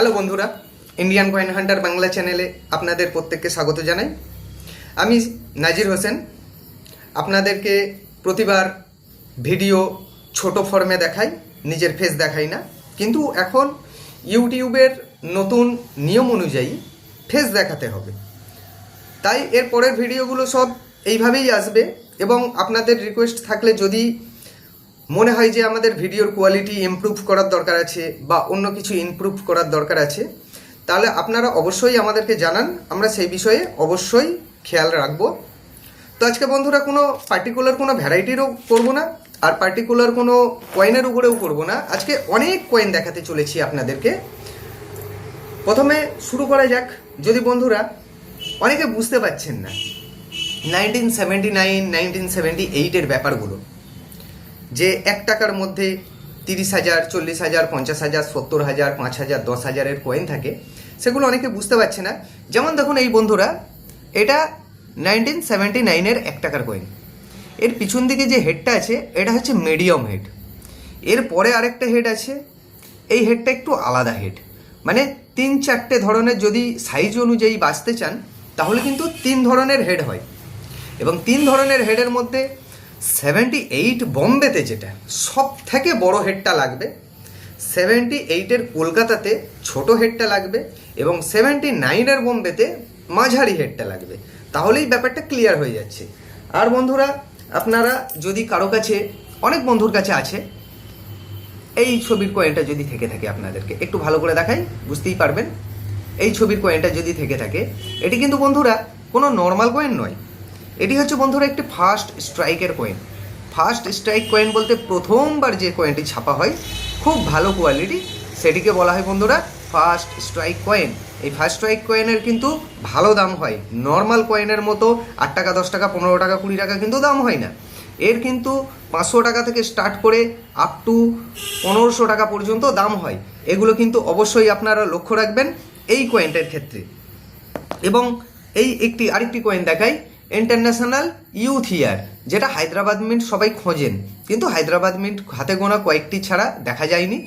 Hello বন্ধুরা Indian coin hunter Bangla চ্যানেলে আপনাদের প্রত্যেককে স্বাগত জানাই। আমি নাজির হোসেন। আপনাদেরকে প্রতিবার ভিডিও ছোট ফর্মে দেখাই, নিজের ফেস দেখাই না। কিন্তু এখন ইউটিউবের নতুন নিয়ম অনুযায়ী ফেস দেখাতে হবে। তাই এর পরের ভিডিওগুলো সব এইভাবেই আসবে এবং আপনাদের রিকোয়েস্ট থাকলে যদি মনে হয় যে আমাদের ভিডিওর কোয়ালিটি ইমপ্রুভ করার দরকার আছে বা অন্য কিছু ইমপ্রুভ করার দরকার আছে, তাহলে আপনারা অবশ্যই আমাদেরকে জানান। আমরা সেই বিষয়ে অবশ্যই খেয়াল রাখব। তো আজকে বন্ধুরা কোনো পার্টিকুলার কোনো ভ্যারাইটিরও করব না, আর পার্টিকুলার কোনো কয়েনের উপরেও করব না। আজকে অনেক কয়েন দেখাতে চলেছি আপনাদেরকে। প্রথমে শুরু করা যাক। যদি বন্ধুরা অনেকে বুঝতে পারছেন না nineteen seventy nine nineteen seventy এইটের ব্যাপারগুলো। যে এক টাকার মধ্যে তিরিশ হাজার, চল্লিশ হাজার, পঞ্চাশ হাজার, সত্তর হাজার, পাঁচ হাজার, দশ হাজারের কয়েন থাকে, সেগুলো অনেকে বুঝতে পারছে না। যেমন দেখুন এই বন্ধুরা, এটা নাইনটিন সেভেন্টি নাইনের এক টাকার কয়েন এর পিছন দিকে যে হেডটা আছে, এটা হচ্ছে মিডিয়াম হেড এর পরে আরেকটা হেড আছে, এই হেডটা একটু আলাদা হেড মানে তিন চারটে ধরনের যদি সাইজ অনুযায়ী বাঁচতে চান, তাহলে কিন্তু তিন ধরনের হেড হয়। এবং তিন ধরনের হেডের মধ্যে সেভেন্টি এইট বম্বেতে যেটা সব থেকে বড় হেডটা লাগবে সেভেন্টি এইটের কলকাতাতে ছোট হেডটা লাগবে এবং সেভেন্টি নাইনের বোম্বেতে মাঝারি হেডটা লাগবে। তাহলেই ব্যাপারটা ক্লিয়ার হয়ে যাচ্ছে। আর বন্ধুরা, আপনারা যদি কারও কাছে, অনেক বন্ধুর কাছে আছে, এই ছবির কয়েনটা যদি থেকে থাকে আপনাদেরকে, একটু ভালো করে দেখাই, বুঝতেই পারবেন। এই ছবির কয়েনটা যদি থেকে থাকে, এটি কিন্তু বন্ধুরা কোনো নর্মাল কয়েন নয়। এটি হচ্ছে বন্ধুরা একটি ফার্স্ট স্ট্রাইকের কয়েন ফার্স্ট স্ট্রাইক কয়েন বলতে প্রথমবার যে কয়েনটি ছাপা হয়, খুব ভালো কোয়ালিটি সেটিকে বলা হয় বন্ধুরা ফার্স্ট স্ট্রাইক কয়েন এই ফার্স্ট স্ট্রাইক কয়েনের কিন্তু ভালো দাম হয়। নর্মাল কয়েনের মতো আট টাকা, দশ টাকা, পনেরো টাকা, কুড়ি টাকা কিন্তু দাম হয় না। এর কিন্তু পাঁচশো টাকা থেকে স্টার্ট করে আপ টু পনেরোশো টাকা পর্যন্ত দাম হয়। এগুলো কিন্তু অবশ্যই আপনারা লক্ষ্য রাখবেন এই কয়েনটার ক্ষেত্রে। এবং এই একটি আরেকটি কয়েন দেখাই। ইন্টারন্যাশনাল ইউথ ইয়ার, যেটা হায়দ্রাবাদ মিন্ট সবাই খোঁজেন। কিন্তু হায়দ্রাবাদ মিন্ট হাতে গোনা কয়েকটি ছাড়া দেখা যায়নি।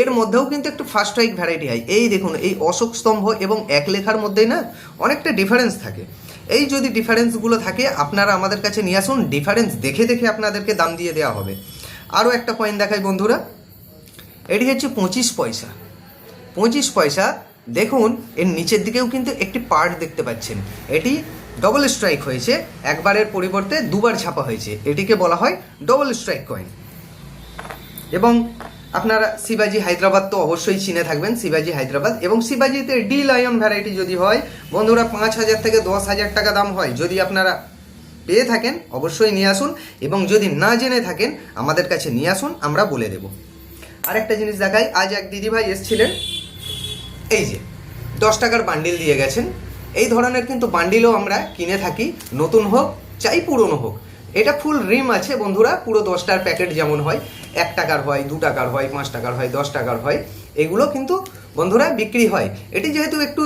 এর মধ্যেও কিন্তু একটু ফার্স্ট স্ট্রাইক ভ্যারাইটি হয় এই দেখুন, এই অশোক স্তম্ভ এবং এক লেখার মধ্যেই না অনেকটা ডিফারেন্স থাকে। এই যদি ডিফারেন্সগুলো থাকে, আপনারা আমাদের কাছে নিয়ে আসুন। ডিফারেন্স দেখে দেখে আপনাদেরকে দাম দিয়ে দেওয়া হবে। আরও একটা কয়েন দেখাই বন্ধুরা। এটি হচ্ছে পঁচিশ পয়সা। পঁচিশ পয়সা, দেখুন, এর নিচের দিকেও কিন্তু একটি পার্ট দেখতে পাচ্ছেন। এটি ডবল স্ট্রাইক হয়েছে, একবারের পরিবর্তে দুবার ছাপা হয়েছে। এটিকে বলা হয় ডবল স্ট্রাইক কয়েন এবং আপনারা শিবাজি হায়দ্রাবাদ তো অবশ্যই চিনে থাকবেন, শিবাজি হায়দ্রাবাদ। এবং শিবাজিতে ডি লায়ন ভ্যারাইটি যদি হয়, বন্ধুরা পাঁচ হাজার থেকে দশ হাজার টাকা দাম হয়। যদি আপনারা পেয়ে থাকেন, অবশ্যই নিয়ে আসুন। এবং যদি না জেনে থাকেন, আমাদের কাছে নিয়ে আসুন, আমরা বলে দেব। আরেকটা জিনিস দেখাই, আজ এক দিদিভাই এসছিলেন। এই যে, দশ টাকার বান্ডিল দিয়ে গেছেন। এই ধরনের কিন্তু বান্ডিলও আমরা কিনে থাকি। নতুন হোক, চাই পুরনো হোক। এটা ফুল রিম আছে বন্ধুরা, পুরো দশটার প্যাকেট যেমন হয়, এক টাকার হয়, দু টাকার হয়, পাঁচ টাকার হয়, দশ টাকার হয়, এগুলো কিন্তু বন্ধুরা বিক্রি হয়। এটি যেহেতু একটু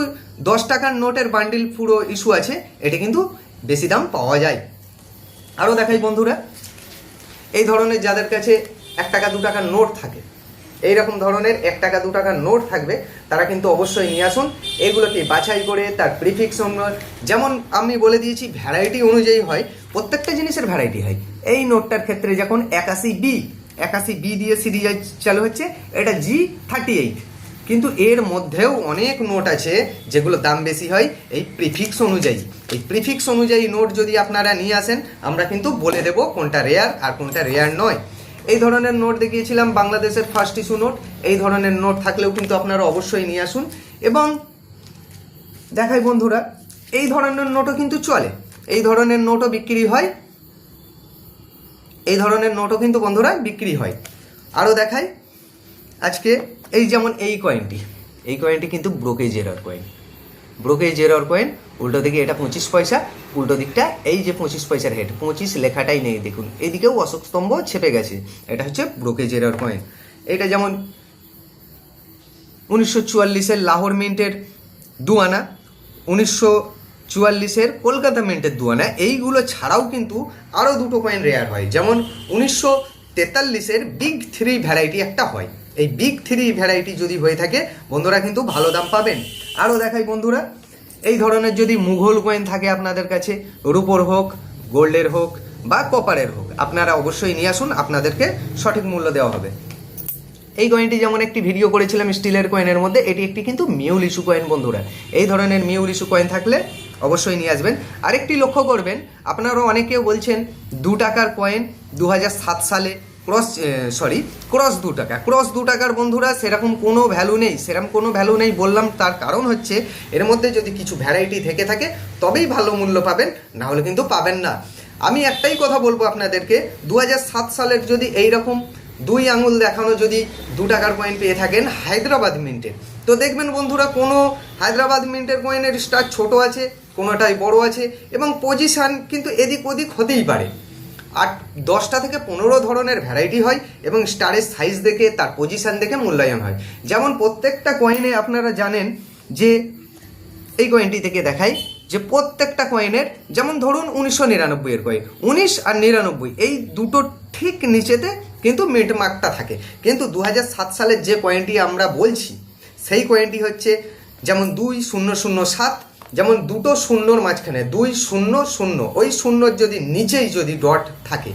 দশ টাকার নোটের বান্ডিল পুরো ইস্যু আছে, এটি কিন্তু বেশি দাম পাওয়া যায়। আরও দেখাই বন্ধুরা, এই ধরনের যাদের কাছে এক টাকা, দু টাকার নোট থাকে এই রকম ধরনের এক টাকা, দু টাকার নোট থাকবে, তারা কিন্তু অবশ্যই নিয়ে আসুন। এগুলোকে বাছাই করে তার প্রিফিক্স যেমন আমি বলে দিয়েছি ভ্যারাইটি অনুযায়ী হয়, প্রত্যেকটা জিনিসের ভ্যারাইটি হয়। এই নোটটার ক্ষেত্রে যখন একাশি বি একাশি বি দিয়ে সিরিজ চালু হচ্ছে, এটা জি থার্টি এইট কিন্তু এর মধ্যেও অনেক নোট আছে, যেগুলো দাম বেশি হয়, এই প্রিফিক্স অনুযায়ী। এই প্রিফিক্স অনুযায়ী নোট যদি আপনারা নিয়ে আসেন, আমরা কিন্তু বলে দেব কোনটা রেয়ার আর কোনটা রেয়ার নয়। এই ধরনের নোট দেখিয়েছিলাম, বাংলাদেশের ফার্স্ট ইস্যু নোট। এই ধরনের নোট থাকলেও কিন্তু আপনারা অবশ্যই নিয়ে আসুন। এবং দেখাই বন্ধুরা, এই ধরনের নোটও কিন্তু চলে। এই ধরনের নোটও বিক্রি হয়। এই ধরনের নোটও কিন্তু বন্ধুরা বিক্রি হয়। আরও দেখাই, আজকে এই যেমন এই কয়েনটি এই কয়েনটি কিন্তু brockage error coin brockage error coin উল্টো দিকে এটা পঁচিশ পয়সা, উল্টো দিকটা এই যে পঁচিশ পয়সার হেড পঁচিশ লেখাটাই নেই, দেখুন। এদিকেও অশোক স্তম্ভ ছেপে গেছে। এটা হচ্ছে ব্রোকেজ এরর কয়েন এটা যেমন উনিশশো চুয়াল্লিশের লাহোর মিন্টের দুয়ানা উনিশশো চুয়াল্লিশের কলকাতা মিন্টের দুয়ানা এইগুলো ছাড়াও কিন্তু আরও দুটো কয়েন রেয়ার হয়। যেমন উনিশশো তেতাল্লিশের বিগ থ্রি ভ্যারাইটি একটা হয়। এই বিগ থ্রি ভ্যারাইটি যদি হয়ে থাকে, বন্ধুরা কিন্তু ভালো দাম পাবেন। আরও দেখাই বন্ধুরা। এই ধরনের যদি মুঘল কয়েন থাকে আপনাদের কাছে, রুপোর হোক, গোল্ডের হোক বা কপারের হোক, আপনারা অবশ্যই নিয়ে আসুন, আপনাদেরকে সঠিক মূল্য দেওয়া হবে। এই কয়েনটি যেমন একটি ভিডিও করেছিলাম স্টিলের কয়েনের মধ্যে, এটি একটি কিন্তু মিউল ইস্যু কয়েন বন্ধুরা। এই ধরনের মিউল ইস্যু কয়েন থাকলে অবশ্যই নিয়ে আসবেন। আরেকটি লক্ষ্য করবেন, আপনারাও অনেকেও বলছেন, দু টাকার কয়েন দু সালে ক্রস সরি ক্রস দু টাকা। ক্রস দু টাকার বন্ধুরা, সেরকম কোনো ভ্যালু নেই, সেরকম কোনো ভ্যালু নেই বললাম, তার কারণ হচ্ছে, এর মধ্যে যদি কিছু ভ্যারাইটি থেকে থাকে, তবেই ভালো মূল্য পাবেন না হলে কিন্তু পাবেন না। আমি একটাই কথা বলব আপনাদেরকে দু হাজার সাত সালের যদি এই রকম দুই আঙুল দেখানো যদি দু টাকার কয়েন পেয়ে থাকেন, হায়দ্রাবাদ মিন্টের তো দেখবেন বন্ধুরা, কোনো হায়দ্রাবাদ মিন্টের কয়েনের স্টার ছোট আছে, কোনোটাই বড় আছে, এবং পজিশান কিন্তু এদিক ওদিক হতেই পারে। আর দশটা থেকে পনেরো ধরনের ভ্যারাইটি হয় এবং স্টারের সাইজ দেখে, তার পজিশান দেখে মূল্যায়ন হয়। যেমন প্রত্যেকটা কয়েনে আপনারা জানেন যে, এই কয়েনটি থেকে দেখাই যে প্রত্যেকটা কয়েনের যেমন ধরুন উনিশশো নিরানব্বই এর কয়েন উনিশ আর নিরানব্বই, এই দুটো ঠিক নিচেতে কিন্তু মিড মার্কটা থাকে। কিন্তু দু সালের যে কয়েনটি আমরা বলছি, সেই কয়েনটি হচ্ছে যেমন দুই শূন্য শূন্য সাত যেমন দুটো শূন্যর মাঝখানে, দুই শূন্য শূন্য, ওই শূন্যর যদি নিচেই যদি ডট থাকে।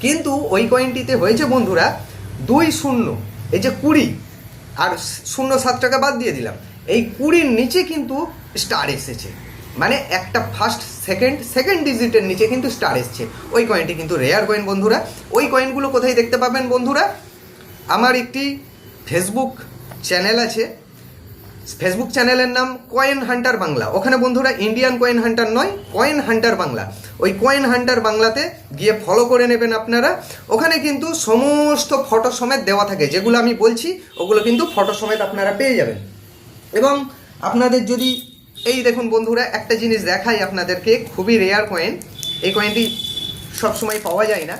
কিন্তু ওই কয়েনটিতে হয়েছে বন্ধুরা, দুই শূন্য, এই যে কুড়ি, আর শূন্য সাত টাকা বাদ দিয়ে দিলাম, এই কুড়ির নিচে কিন্তু স্টার এসেছে। মানে একটা ফার্স্ট সেকেন্ড সেকেন্ড ডিজিটের নিচে কিন্তু স্টার এসছে। ওই কয়েনটি কিন্তু রেয়ার কয়েন বন্ধুরা। ওই কয়েনগুলো কোথায় দেখতে পাবেন বন্ধুরা? আমার একটি ফেসবুক চ্যানেল আছে। ফেসবুক চ্যানেলের নাম কয়েন হান্টার বাংলা ওখানে বন্ধুরা ইন্ডিয়ান কয়েন হান্টার নয় কয়েন হান্টার বাংলা ওই কয়েন হান্টার বাংলাতে গিয়ে ফলো করে নেবেন আপনারা। ওখানে কিন্তু সমস্ত ফটো সমেত দেওয়া থাকে। যেগুলো আমি বলছি, ওগুলো কিন্তু ফটো সমেত আপনারা পেয়ে যাবেন। এবং আপনাদের যদি এই দেখুন বন্ধুরা, একটা জিনিস দেখাই আপনাদেরকে, খুবই রেয়ার কয়েন এই কয়েনটি সবসময় পাওয়া যায় না।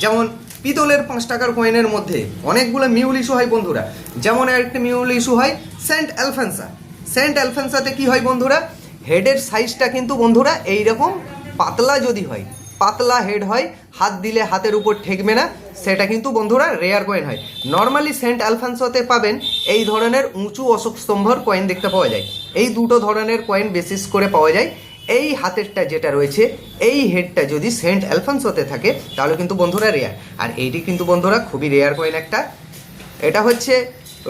যেমন পিতলের পাঁচ টাকার কয়েনের মধ্যে অনেকগুলো মিউল ইস্যু হয় বন্ধুরা। যেমন একটা মিউল ইস্যু হয় সেন্ট অ্যালফেন্সা সেন্ট অ্যালফেন্সাতে কি হয় বন্ধুরা? হেডের সাইজটা কিন্তু বন্ধুরা এই রকম পাতলা যদি হয়, পাতলা হেড হয়, হাত দিলে হাতের উপর ঠেকবে না, সেটা কিন্তু বন্ধুরা রেয়ার কয়েন হয়। নর্মালি সেন্ট অ্যালফান্সোতে পাবেন এই ধরনের উঁচু অশোক স্তম্ভর কয়েন দেখতে পাওয়া যায়। এই দুটো ধরনের কয়েন বেসিস করে পাওয়া যায়। এই হাতেরটা যেটা রয়েছে, এই হেডটা যদি সেন্ট অ্যালফান্স হতে থাকে, তাহলে কিন্তু বন্ধুরা রেয়ার আর এইটি কিন্তু বন্ধুরা খুবই রেয়ার কয়েন একটা। এটা হচ্ছে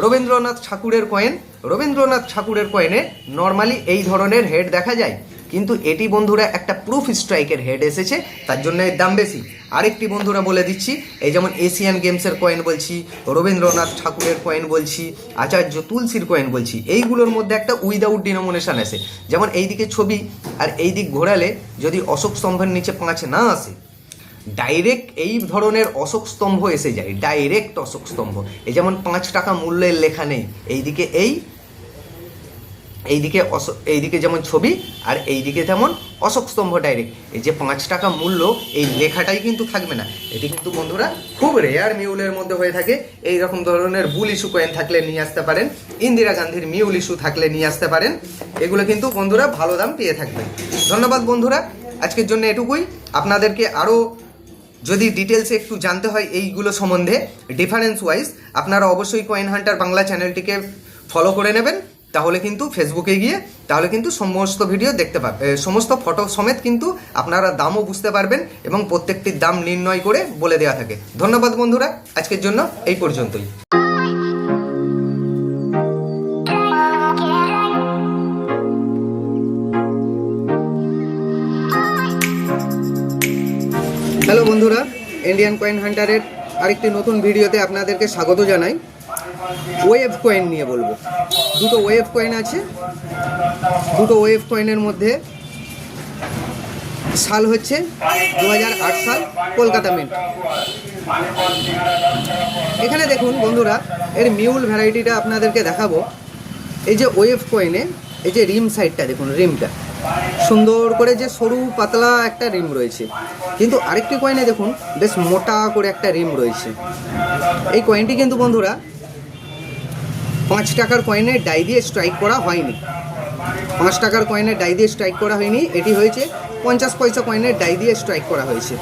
রবীন্দ্রনাথ ঠাকুরের কয়েন রবীন্দ্রনাথ ঠাকুরের কয়েনে নর্মালি এই ধরনের হেড দেখা যায়। কিন্তু এটি বন্ধুরা একটা প্রুফ স্ট্রাইকের হেড এসেছে, তার জন্য এর দাম বেশি। আরেকটি বন্ধুরা বলে দিচ্ছি, এই যেমন এশিয়ান গেমসের কয়েন বলছি, রবীন্দ্রনাথ ঠাকুরের কয়েন বলছি, আচার্য তুলসীর কয়েন বলছি, এইগুলোর মধ্যে একটা উইদাউট ডিনোমিনেশন আসে যেমন এই দিকে ছবি, আর এই দিক ঘোরালে যদি অশোক স্তম্ভের নিচে পাঁচ না আসে ডাইরেক্ট এই ধরনের অশোক স্তম্ভ এসে যায় ডাইরেক্ট অশোক স্তম্ভ। এই যেমন পাঁচ টাকা মূল্যের লেখা নেই, এইদিকে এই এইদিকে অশ এইদিকে যেমন ছবি আর এইদিকে যেমন অশোক স্তম্ভ ডাইরেক্ট এই যে পাঁচ টাকা মূল্য, এই লেখাটাই কিন্তু থাকবে না। এটি কিন্তু বন্ধুরা খুব রেয়ার মিউলের মধ্যে হয়ে থাকে। এই রকম ধরনের বুল ইস্যু কয়েন থাকলে নিয়ে আসতে পারেন। ইন্দিরা গান্ধীর মিউল ইস্যু থাকলে নিয়ে আসতে পারেন। এগুলো কিন্তু বন্ধুরা ভালো দাম পেয়ে থাকবেন ধন্যবাদ বন্ধুরা। আজকের জন্য এটুকুই। আপনাদেরকে আরও যদি ডিটেলসে একটু জানতে হয় এইগুলো সম্বন্ধে ডিফারেন্স ওয়াইজ আপনারা অবশ্যই কয়েন হান্টার বাংলা চ্যানেলটিকে ফলো করে নেবেন। তাহলে কিন্তু ফেসবুকে গিয়ে তাহলে কিন্তু সমস্ত ভিডিও দেখতে পাবেন সমস্ত ফটো সমেত কিন্তু আপনারা দামও বুঝতে পারবেন এবং প্রত্যেকটির দাম নির্ণয় করে বলে দেওয়া থাকে। ধন্যবাদ বন্ধুরা, আজকের জন্য এই পর্যন্তই। হ্যালো বন্ধুরা ইন্ডিয়ান কয়েন হান্টারের আরেকটি নতুন ভিডিওতে আপনাদেরকে স্বাগত জানাই। ওয়েভ কয়েন নিয়ে বলব। দুটো ওয়েভ কয়েন আছে। দুটো ওয়েভ কয়েনের মধ্যে সাল হচ্ছে দু হাজার আট সাল কলকাতা মিন্ট এখানে দেখুন বন্ধুরা, এর মিউল ভ্যারাইটিটা আপনাদেরকে দেখাবো। এই যে ওয়েভ কয়েনে এই যে রিম সাইডটা দেখুন রিমটা সুন্দর করে যে সরু পাতলা একটা রিম রয়েছে। কিন্তু আরেকটি কয়েনে দেখুন, বেশ মোটা করে একটা রিম রয়েছে। এই কয়েনটি কিন্তু বন্ধুরা পাঁচ টাকার কয়েনে ডাই দিয়ে স্ট্রাইক করা হয়নি। পাঁচ টাকার কয়েনের ডাই দিয়ে স্ট্রাইক করা হয়নি, এটি হয়েছে পঞ্চাশ পয়সা কয়েনের ডাই দিয়ে স্ট্রাইক করা হয়েছে।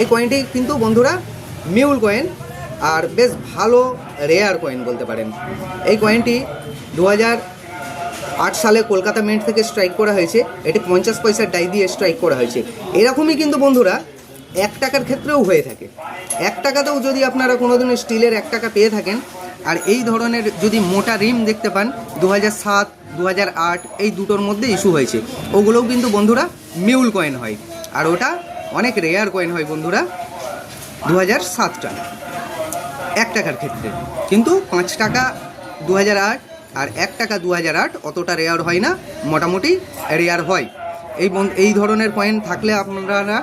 এই কয়েনটি কিন্তু বন্ধুরা মিউল কয়েন আর বেশ ভালো রেয়ার কয়েন বলতে পারেন। এই কয়েনটি দু আট সালে কলকাতা মিন্ট থেকে স্ট্রাইক করা হয়েছে, এটি পঞ্চাশ পয়সার ডাই দিয়ে স্ট্রাইক করা হয়েছে। এরকমই কিন্তু বন্ধুরা এক টাকার ক্ষেত্রেও হয়ে থাকে। এক টাকাতেও যদি আপনারা কোনোদিন স্টিলের এক টাকা পেয়ে থাকেন আর এই ধরনের যদি মোটা রিম দেখতে পান দু হাজার সাত দু এই দুটোর মধ্যে ইস্যু হয়েছে। ওগুলোও কিন্তু বন্ধুরা মিউল কয়েন হয়। আর ওটা অনেক রেয়ার কয়েন হয় বন্ধুরা দু হাজার এক টাকার ক্ষেত্রে। কিন্তু পাঁচ টাকা দু হাজার আট আর এক টাকা দু হাজার আট অতটা রেয়ার হয় না, মোটামুটি রেয়ার হয়। এই এই ধরনের কয়েন থাকলে আপনারা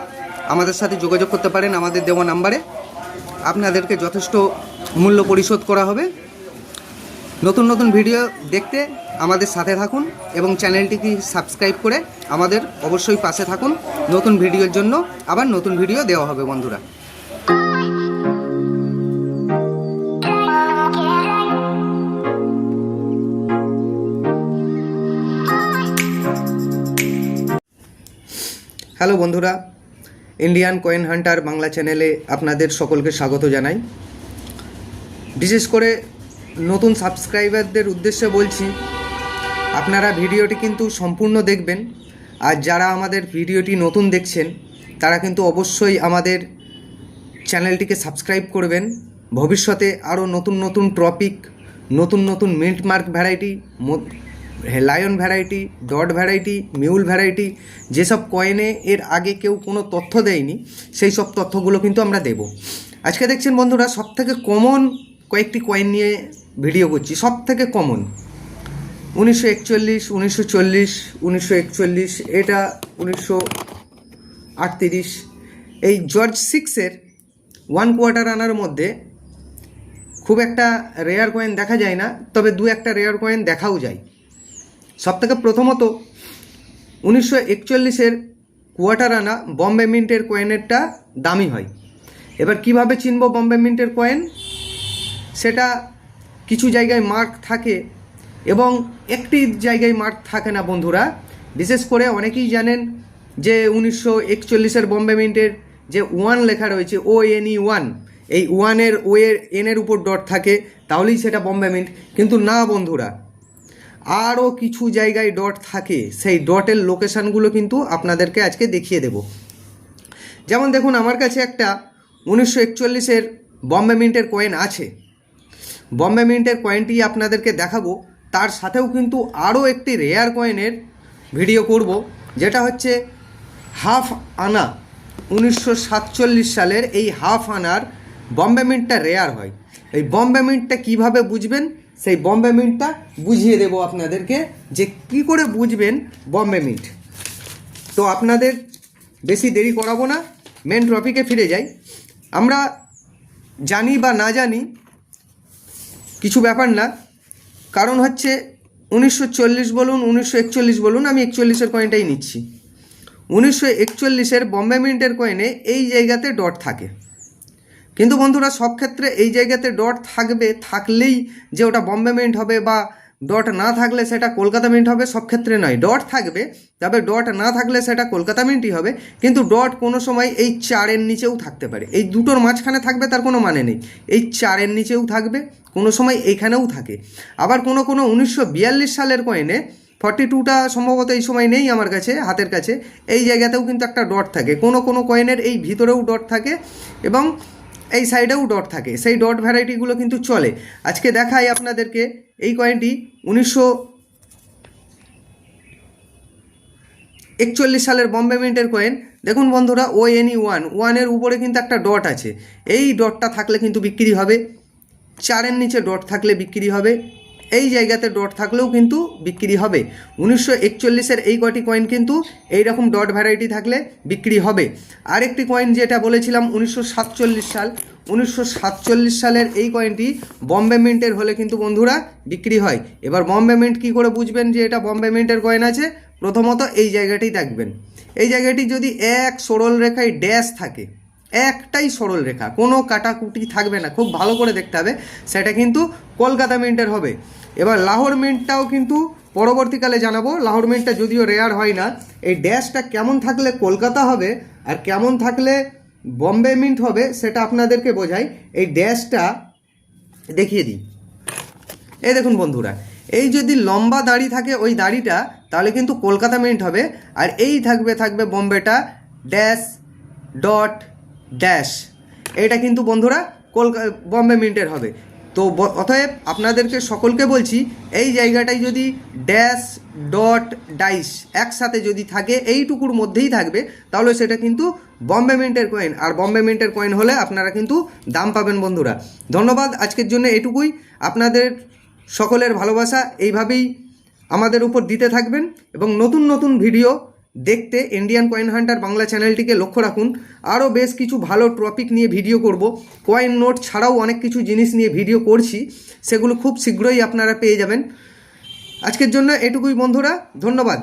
আমাদের সাথে যোগাযোগ করতে পারেন আমাদের দেওয়া নাম্বারে আপনাদেরকে যথেষ্ট মূল্য পরিশোধ করা হবে। নতুন নতুন ভিডিও দেখতে আমাদের সাথে থাকুন এবং চ্যানেলটিকে সাবস্ক্রাইব করে আমাদের অবশ্যই পাশে থাকুন। নতুন ভিডিওর জন্য আবার নতুন ভিডিও দেওয়া হবে, বন্ধুরা। হ্যালো, বন্ধুরা। ইন্ডিয়ান কয়েন হান্টার বাংলা চ্যানেলে আপনাদের সকলকে স্বাগত জানাই। বিশেষ করে নতুন সাবস্ক্রাইবারদের উদ্দেশ্যে বলছি, আপনারা ভিডিওটি কিন্তু সম্পূর্ণ দেখবেন। আর যারা আমাদের ভিডিওটি নতুন দেখছেন, তারা কিন্তু অবশ্যই আমাদের চ্যানেলটিকে সাবস্ক্রাইব করবেন। ভবিষ্যতে আরও নতুন নতুন টপিক নতুন নতুন mint mark variety lion variety dot variety mule variety যেসব কয়েনে এর আগে কেউ কোনো তথ্য দেয়নি, সেই সব তথ্যগুলো কিন্তু আমরা দেব। আজকে দেখছেন বন্ধুরা সব থেকে কমন কয়েকটি কয়েন নিয়ে ভিডিও করছি। সব থেকে কমন উনিশশো একচল্লিশ, উনিশশো চল্লিশ, উনিশশো একচল্লিশ, এটা উনিশশো আটত্রিশ। এই জর্জ সিক্সের ওয়ান কোয়ার্টার আনার মধ্যে খুব একটা রেয়ার কয়েন দেখা যায় না, তবে দু একটা রেয়ার কয়েন দেখাও যায়। সব থেকে প্রথমত, উনিশশো একচল্লিশের কোয়ার্টার আনা বম্বে মিন্টের কয়েনেরটা দামি হয়। এবার কীভাবে চিনব বম্বে মিন্টের কয়েন? সেটা কিছু জায়গায় মার্ক থাকে এবং একটি জায়গায় মার্ক থাকে না বন্ধুরা। বিশেষ করে অনেকেই জানেন যে উনিশশো একচল্লিশের বম্বে মিন্টের যে ওয়ান লেখা রয়েছে ও এন ই ওয়ান এই ওয়ানের ও এর এনের উপর ডট থাকে, তাহলেই সেটা বম্বে মিন্ট। কিন্তু না বন্ধুরা আরও কিছু জায়গায় ডট থাকে, সেই ডটের লোকেশানগুলো কিন্তু আপনাদেরকে আজকে দেখিয়ে দেব। যেমন দেখুন, আমার কাছে একটা উনিশশো একচল্লিশের বম্বে মিন্টের কয়েন আছে। বম্বে মিন্টের কয়েনটি আপনাদেরকে দেখাবো। তার সাথেও কিন্তু আরও একটি রেয়ার কয়েনের ভিডিও করব, যেটা হচ্ছে হাফ আনা। উনিশশো সাতচল্লিশ সালের এই হাফ আনার বম্বে মিন্টটা রেয়ার হয়। এই বম্বে মিন্টটা কীভাবে বুঝবেন? সেই বম্বে মিন্টটা বুঝিয়ে দেব আপনাদেরকে যে কি করে বুঝবেন বম্বে মিন্ট তো আপনাদের বেশি দেরি করাবো না মেন টপিকে ফিরে যাই। আমরা জানি বা না জানি কিছু ব্যাপার না, কারণ হচ্ছে উনিশশো চল্লিশ বলুন, উনিশশো একচল্লিশ বলুন, আমি একচল্লিশের কয়েনটাই নিচ্ছি। উনিশশো একচল্লিশের বম্বে মিন্টের কয়েনে এই জায়গাতে ডট থাকে। কিন্তু বন্ধুরা সব ক্ষেত্রে এই জায়গাতে ডট থাকবে, থাকলেই যে ওটা বম্বে মিন্ট হবে বা ডট না থাকলে সেটা কলকাতা মিন্ট হবে, সব ক্ষেত্রে নয়। ডট থাকবে, তবে ডট না থাকলে সেটা কলকাতা মিন্টই হবে, কিন্তু ডট কোনো সময় এই চারের নিচেও থাকতে পারে। এই দুটোর মাঝখানে থাকবে, তার কোনো মানে নেই। এই চারের নিচেও থাকবে, কোনো সময় এইখানেও থাকে। আবার কোনো কোনো উনিশশো বিয়াল্লিশ সালের কয়েনে ফর্টি টুটা সম্ভবত এই সময় নেই আমার কাছে, হাতের কাছে। এই জায়গাতেও কিন্তু একটা ডট থাকে। কোনো কোনো কয়েনের এই ভিতরেও ডট থাকে এবং এই সাইডেও ডট থাকে। সেই ডট ভ্যারাইটিগুলো কিন্তু চলে। আজকে দেখাই আপনাদেরকে এই কয়েনটি উনিশশো একচল্লিশ সালের বম্বে মিন্টের কয়েন দেখুন বন্ধুরা ও এনই ওয়ান ওয়ানের উপরে কিন্তু একটা ডট আছে। এই ডটটা থাকলে কিন্তু বিক্রি হবে। চারের নিচে ডট থাকলে বিক্রি হবে। এই জায়গাতে ডট থাকলেও কিন্তু বিক্রি হবে। উনিশশো একচল্লিশের এই কটি কয়েন কিন্তু এই রকম ডট ভ্যারাইটি থাকলে বিক্রি হবে। আরেকটি কয়েন যেটা বলেছিলাম উনিশশো সাতচল্লিশ সাল, উনিশশো সাতচল্লিশ সালের এই কয়েনটি বম্বে মিন্টের হলে কিন্তু বন্ধুরা বিক্রি হয়। এবার বম্বে মিন্ট কী করে বুঝবেন যে এটা বম্বে মিন্টের কয়েন আছে? প্রথমত এই জায়গাটি দেখবেন। এই জায়গাটি যদি এক সরল রেখায় ড্যাশ থাকে, একটাই সরল রেখা, কোনো কাটাকুটি থাকবে না, খুব ভালো করে দেখতে হবে, সেটা কিন্তু কলকাতা মিন্টের হবে। এবার লাহোর মিন্টটাও কিন্তু পরবর্তীকালে জানাব। লাহোর মিন্টটা যদিও রেয়ার হয় না, এই ড্যাশটা কেমন থাকলে কলকাতা হবে আর কেমন থাকলে বম্বে মিন্ট হবে সেটা আপনাদেরকে বোঝাই। এই ড্যাশটা দেখিয়ে দিই। এই দেখুন বন্ধুরা, এই যদি লম্বা দাড়ি থাকে ওই দাড়িটা, তাহলে কিন্তু কলকাতা মিন্ট হবে। আর এই থাকবে থাকবে বম্বেটা ড্যাশ ডট ড্যাশ এটা কিন্তু বন্ধুরা কলকা বম্বে মিন্টের হবে। তো অতএব আপনাদেরকে সকলকে বলছি, এই জায়গাটায় যদি ড্যাশ ডট ডাইস একসাথে যদি থাকে, এইটুকুর মধ্যেই থাকবে, তাহলে সেটা কিন্তু বম্বে মিন্টের কয়েন আর বম্বে মিন্টের কয়েন হলে আপনারা কিন্তু দাম পাবেন বন্ধুরা। ধন্যবাদ আজকের জন্য এটুকুই। আপনাদের সকলের ভালোবাসা এইভাবেই আমাদের উপর দিতে থাকবেন এবং নতুন নতুন ভিডিও দেখতে ইন্ডিয়ান কয়েন হান্টার বাংলা চ্যানেলটিকে লক্ষ্য রাখুন। আরও বেশ কিছু ভালো টপিক নিয়ে ভিডিও করব। কয়েন নোট ছাড়াও অনেক কিছু জিনিস নিয়ে ভিডিও করছি। সেগুলো খুব শীঘ্রই আপনারা পেয়ে যাবেন। আজকের জন্য এটুকুই বন্ধুরা, ধন্যবাদ।